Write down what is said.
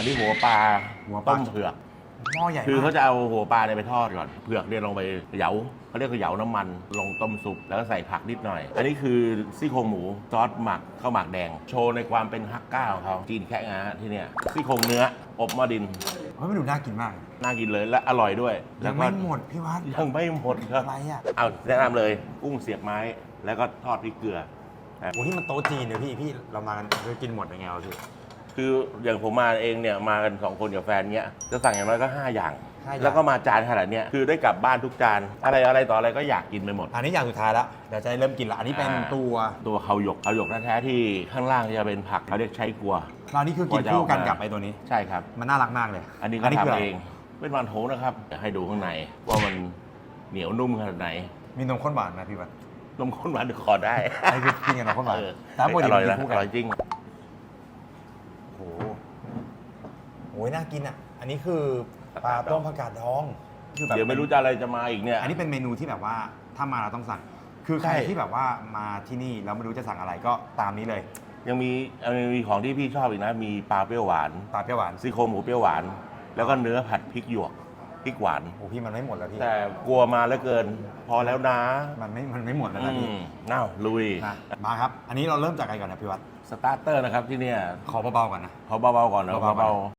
อันนี้หัวปลาหัวปลา ต้มเผือก หม้อใหญ่คือมากเขาจะเอาหัวปลาเนี่ยไปทอดก่อน เผือกเนี่ยลงไปเหยาเขาเรียกว่าเหยาน้ำมัน ลงต้มซุป แล้วก็ใส่ผักนิดหน่อย อันนี้คือซี่โครงหมูซอสหมักข้าวหมักแดง โชว์ในความเป็นฮักก้าของเขาจีนแค่งาที่เนี่ยซี่โครงเนื้ออบหม้อดิน เฮ้ยมันดูน่ากินมากน่ากินเลยและอร่อยด้วย แล้ยัวงก็ไม่หมดพี่วัดยังไม่หมดครับ อะไรอะเอาแนะนำเลยกุ้งเสียบไม้แล้วก็ทอดพริกเกลือครับโอ้ที่มันโต๊ะจีนเนี่ยพี่พี่เรามากันเรากินหมดยังไงวะพี่ คืออย่างผมมาเองเนี่ยมากันสองคนกับแฟนเนี้ยจะสั่งอย่างน้อยก็ 5 อย่าง ห้าอย่าง แล้วก็มาจานขนาดเนี้ยคือได้กลับบ้านทุกจานอะไรอะไรต่ออะไรก็อยากกินไปหมด อันนี้อย่างสุดท้ายแล้วเดี๋ยวจะเริ่มกินละอันนี้เป็นอ่า ตัวตัวเขาหยกเขาหยกแท้ๆที่ข้างล่างจะเป็นผักเขาเรียกใช้กลัวเรานี่คือกินคู่กันกับไอ้ตัวนี้ ใช่ครับ มันน่ารักมากเลยอันนี้ก็คืทำะไรเองเป็นมันโถนะครับเดี๋ยวให้ดูข้างในว่ามันเหนียวนุ่มขนาดไหนมีนมข้นหวานไหมพี่วัดนมข้นหวานขอได้ อันนี้คือกินกับนมข้นหวานเออแต่ปกติอร่อยมันกินะนคู่อกันร่อยจริง โอ้โหโอ้ยน่ากินอะ อันนี้คือปลาต้มผักกาดดองคือแบบเดี๋ยวไม่รู้จะอะไรจะมาอีกเนี่ย อันนี้เป็นเมนูที่แบบว่าถ้ามาเราต้องสั่ง คือใครใช่ ที่แบบว่ามาที่นี่แล้วไม่รู้จะสั่งอะไรก็ตามนี้เลยยังมียังมีของที่พี่ชอบอีกนะ มีปลาเปรี้ยวหวานปลาเปรี้ยวหวานซี่โครงหมูเปรี้ยวหวาน แล้วก็เนื้อผัดพริกหยวกพริกหวาน โอ้พี่มันไม่หมดแล้วพี่แต่กลัวมาแล้วเกิน พอแล้วนะมันไม่มันไม่หมดแล้วอืนะพี่มน่าลุย นะมาครับ อันนี้เราเริ่มจากอะไรก่อนนะพี่วัดสตาร์เตอร์นะครับที่เนี่ยขอเบาๆก่อนนะเขาเบาๆก่อนนะเบาๆก่อนเบา